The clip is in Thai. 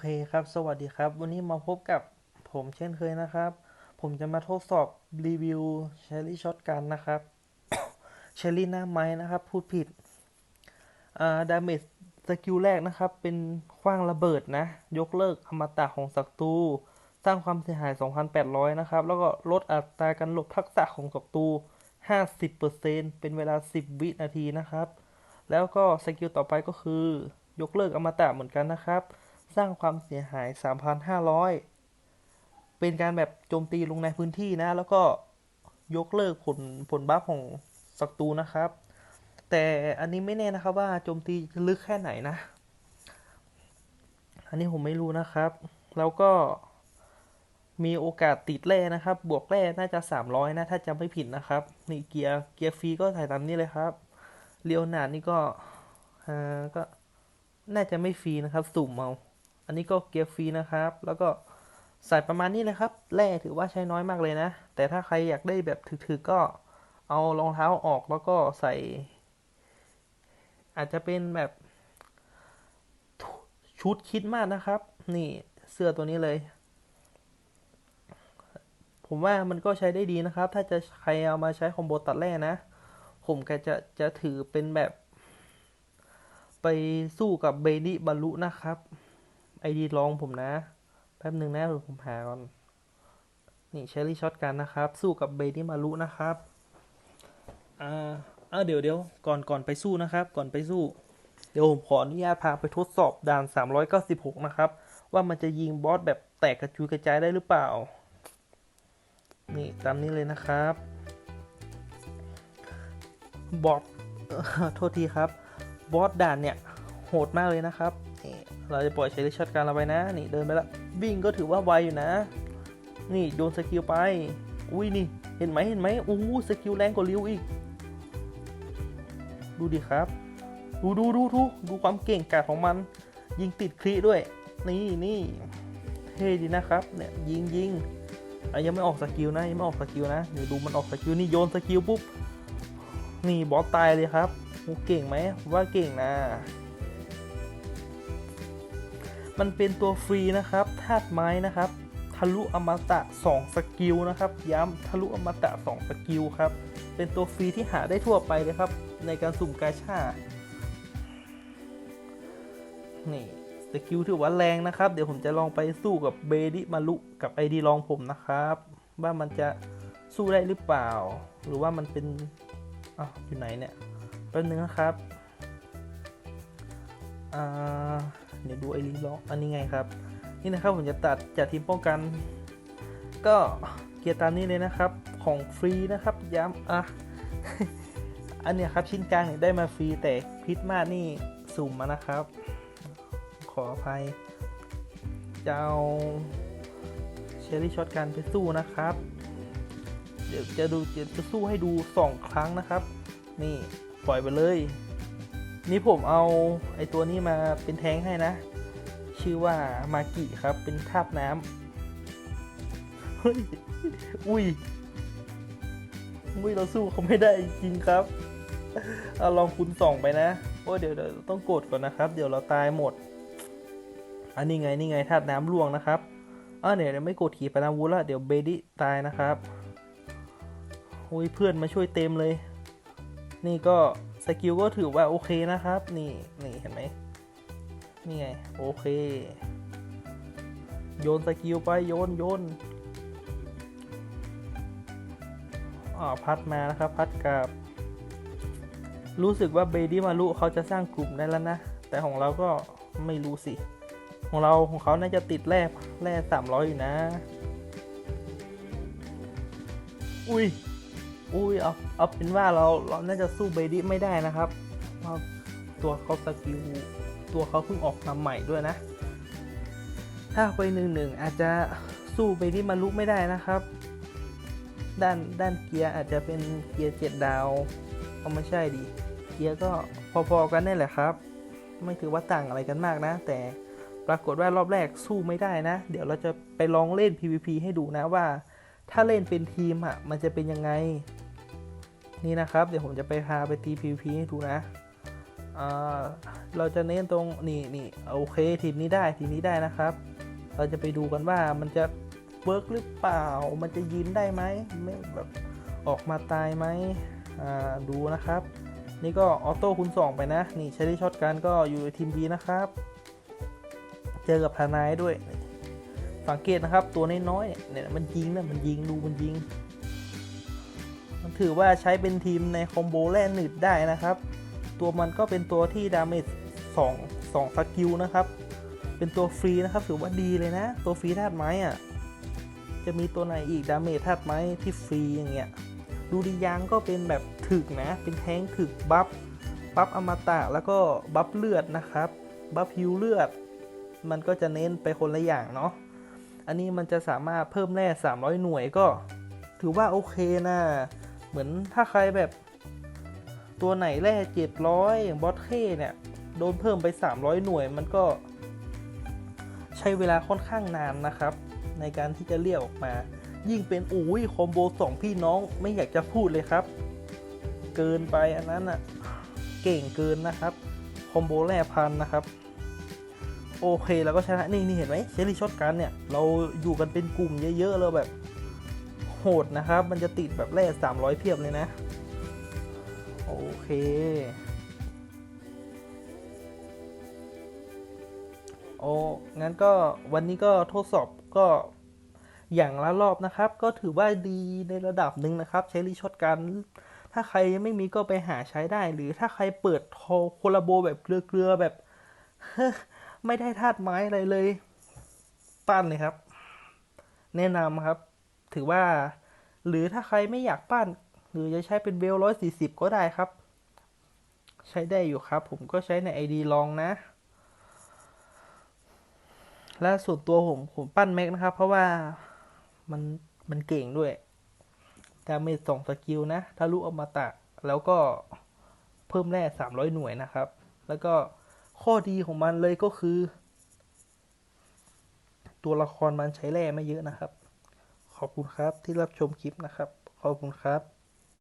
เคครับ สวัสดีครับ วันนี้มาพบกับผมเช่นเคยนะครับ ผมจะมาทดสอบรีวิวเชลลี่ช็อตกันนะครับเชลลี่หน้าไม้นะครับ พูดผิดอ่าดาเมจสกิลแรกนะครับ เป็นขว้างระเบิดนะ ยกเลิกอมตะของศัตรูสร้างความเสียหาย 2,800 นะครับ แล้วก็ลดอัตราการหลบทักษะของศัตรู50%เป็นเวลา 10 วินาทีนะครับ แล้วก็สกิลต่อไปก็คือยกเลิกอมตะเหมือนกันนะครับ สร้างความเสียหาย 3,500 เป็นการแบบโจมตีลงในพื้นที่นะ แล้วก็ยกเลิกผลผลบัฟของศัตรูนะครับ แต่อันนี้ไม่แน่นะครับว่าโจมตีลึกแค่ไหนนะ อันนี้ผมไม่รู้นะครับ แล้วก็มีโอกาสติดแร่นะครับ บวกแร่น่าจะ 300 นะ ถ้าจำไม่ผิดนะครับ นี่เกียร์เกียร์ฟรีก็ถ่ายตามนี้เลยครับ เรียวนาดนี่ก็อ่าก็น่าจะไม่ฟรีนะครับ สุ่มเอา อันนี้ก็เกียร์ฟรีนะครับ แล้วก็ใส่ประมาณนี้เลยครับแร่ถือว่าใช้น้อยมากเลยนะ แต่ถ้าใครอยากได้แบบถึกๆก็เอารองเท้าออกแล้วก็ใส่ อาจจะเป็นแบบชุดคิดมากนะครับ นี่เสื้อตัวนี้เลย ผมว่ามันก็ใช้ได้ดีนะครับ ถ้าจะใครเอามาใช้คอมโบตัดแร่นะ ผมก็จะจะถือเป็นแบบ ไปสู้กับเบดี้บรรลุนะครับ ไอดีลองผมนะ แป๊บหนึ่งนะผมหาก่อน นี่เชอรี่ช็อตกันนะครับ สู้กับเบดี้บรรลุนะครับอ่าอ่าเดี๋ยวเดี๋ยวก่อนก่อนไปสู้นะครับ ก่อนไปสู้ เดี๋ยวผมขออนุญาตพาไปทดสอบด่าน 396 นะครับ ว่ามันจะยิงบอสแบบแตกกระจุยกระจายได้หรือเปล่า นี่ตามนี้เลยนะครับ บอสโทษทีครับ บอสด่านเนี่ยโหดมากเลยนะครับ เราจะปล่อยใช้ช็อตการเราไปนะ นี่เดินไปแล้ววิ่งก็ถือว่าไวอยู่นะ นี่โดนสกิลไป อุ้ยนี่ เห็นไหมเห็นไหมอู้สกิลแรงกว่าริวอีก ดูดิครับ ดูดูดูดูดูความเก่งกาจของมัน ยิงติดคลีด้วย นี่นี่เท่ดีนะครับ เนี่ยยิงยิงอะยังไม่ออกสกิลนะยังไม่ออกสกิลนะนี่ดูมันออกสกิลนี่โยนสกิลปุ๊บนี่บอสตายเลยครับโอ้เก่งไหมว่าเก่งนะ มันเป็นตัวฟรีนะครับธาตุไม้นะครับ ทะลุอมตะ 2 สกิลนะครับ ย้ำทะลุอมตะ 2 สกิลครับ เป็นตัวฟรีที่หาได้ทั่วไปเลยครับ ในการสุ่มกาชานี่สกิลถือว่าแรงนะครับ เดี๋ยวผมจะลองไปสู้กับเบดิมารุกับไอดีลองผมนะครับ ว่ามันจะสู้ได้หรือเปล่า หรือว่ามันเป็นอ้าวอยู่ไหนเนี่ยแป๊บนึงนะครับอ่า เดี๋ยวดูไอรีลองอันนี้ไงครับ นี่นะครับผมจะตัดจากทีมป้องกัน ก็เกียร์ตามนี้เลยนะครับของฟรีนะครับย้ำอะอันเนี้ยครับชิ้นกลางเนี่ยได้มาฟรีแต่พิษมาสนี่สุ่มมานะครับ ขออภัยจะเอาเชอรี่ช็อตกันไปสู้นะครับ เดี๋ยวจะดูจะจะสู้ให้ดูสองครั้งนะครับ นี่ปล่อยไปเลย นี่ผมเอาไอตัวนี้มาเป็นแท้งให้นะ ชื่อว่ามากิครับเป็นคาบน้ำเฮ้ยอุ้ยอุ้ยเราสู้เขาไม่ได้จริงครับเอาลองคูณสองไปนะโอ้เดี๋ยวเดี๋ยวต้องกดก่อนนะครับ เดี๋ยวเราตายหมด อันนี้ไงนี่ไงธาตุน้ำล่วงนะครับอ้าเดี๋ยวเดี๋ยวไม่กดขี่ปนาวุธละเดี๋ยวเบดี้ตายนะครับอุ้ยเพื่อนมาช่วยเต็มเลย นี่ก็ สกิลก็ถือว่าโอเคนะครับ นี่นี่เห็นไหมนี่ไง โอเค โยนสกิลไปโยนโยนอ่าพัดมานะครับ พัดกับ รู้สึกว่าเบดี้มารุเขาจะสร้างกลุ่มได้แล้วนะ แต่ของเราก็ไม่รู้สิ ของเราของเขาน่าจะติดแร่แร่สามร้อยอยู่นะ อุ้ย อุ้ยเอาเอาเป็นว่าเราเราน่าจะสู้เบดี้ไม่ได้นะครับเพราะตัวเขาสกิลตัวเขาเพิ่งออกมาใหม่ด้วยนะ ถ้าไปหนึ่งหนึ่งอาจจะสู้เบดี้มารุไม่ได้นะครับ ด้านด้านเกียร์อาจจะเป็นเกียร์เจ็ดดาวเอาไม่ใช่ดิเกียร์ก็พอๆกันนี่แหละครับ ไม่ถือว่าต่างอะไรกันมากนะ แต่ปรากฏว่ารอบแรกสู้ไม่ได้นะ เดี๋ยวเราจะไปลองเล่น PVP ให้ดูนะว่า ถ้าเล่นเป็นทีมอะมันจะเป็นยังไง นี่นะครับ เดี๋ยวผมจะไปพาไปตี PVP ให้ดูนะเราจะเน้นตรงนี่นี่โอเคทีมนี้ได้ทีมนี้ได้นะครับ เราจะไปดูกันว่ามันจะเวิร์กหรือเปล่า มันจะยินได้ไหมไม่แบบออกมาตายไหมดูนะครับ นี่ก็ออโต้คูณสองไปนะ นี่ใช้ที่ช็อตกันก็อยู่ในทีม B นะครับ เจอกับทนายด้วยสังเกตนะครับ ตัวน้อยๆเนี่ยมันยิงนะมันยิงดูมันยิง มันถือว่าใช้เป็นทีมในคอมโบแล่นหนืดได้นะครับ ตัวมันก็เป็นตัวที่ดาเมจ2 2สกิลนะครับ เป็นตัวฟรีนะครับถือว่าดีเลยนะ ตัวฟรีธาตุไม้อะจะมีตัวไหนอีกดาเมจธาตุไม้ที่ฟรีอย่างเงี้ยดูดียังก็เป็นแบบถึกนะ เป็นแทงถึกบัฟบัฟอมตะแล้วก็บัฟเลือดนะครับ บัฟฮิวเลือด มันก็จะเน้นไปคนละอย่างเนาะอันนี้มันจะสามารถเพิ่มแร่300 หน่วยก็ ถือว่าโอเคนะ เหมือนถ้าใครแบบตัวไหนแร่700อย่างบอสเคเนี่ย โดนเพิ่มไป 300 หน่วยมันก็ ใช้เวลาค่อนข้างนานนะครับ ในการที่จะเรียกออกมา ยิ่งเป็นอุ้ยคอมโบสองพี่น้องไม่อยากจะพูดเลยครับ เกินไปอันนั้นอะเก่งเกินนะครับคอมโบแร่พันนะครับ โอเคแล้วก็ชนะนี่นี่เห็นไหมเชลลี่ช็อตกันเนี่ย เราอยู่กันเป็นกลุ่มเยอะๆเราแบบ โหดนะครับ มันจะติดแบบแร่300 เพียบเลยนะ โอเค โอ้ งั้นก็วันนี้ก็ทดสอบก็อย่างละรอบนะครับ ก็ถือว่าดีในระดับหนึ่งนะครับ ใช้รีช็อตกัน ถ้าใครไม่มีก็ไปหาใช้ได้ หรือถ้าใครเปิดโทรโคลาโบแบบเกลือๆแบบ ไม่ได้ธาตุไม้อะไรเลย ปั้นเลยครับ แนะนำครับ ถือว่า หรือถ้าใครไม่อยากปั้น หรือจะใช้เป็นเวลร้อยสี่สิบก็ได้ครับ ใช้ได้อยู่ครับ ผมก็ใช้ใน ID ลองนะ และส่วนตัวผมผมปั้นแม็กนะครับ เพราะว่ามันมันเก่งด้วยดาเมจสองสกิลนะทะลุอมตะ แล้วก็เพิ่มแร่สามร้อยหน่วยนะครับ แล้วก็ข้อดีของมันเลยก็คือ ตัวละครมันใช้แร่ไม่เยอะนะครับ ขอบคุณครับที่รับชมคลิปนะครับ ขอบคุณครับ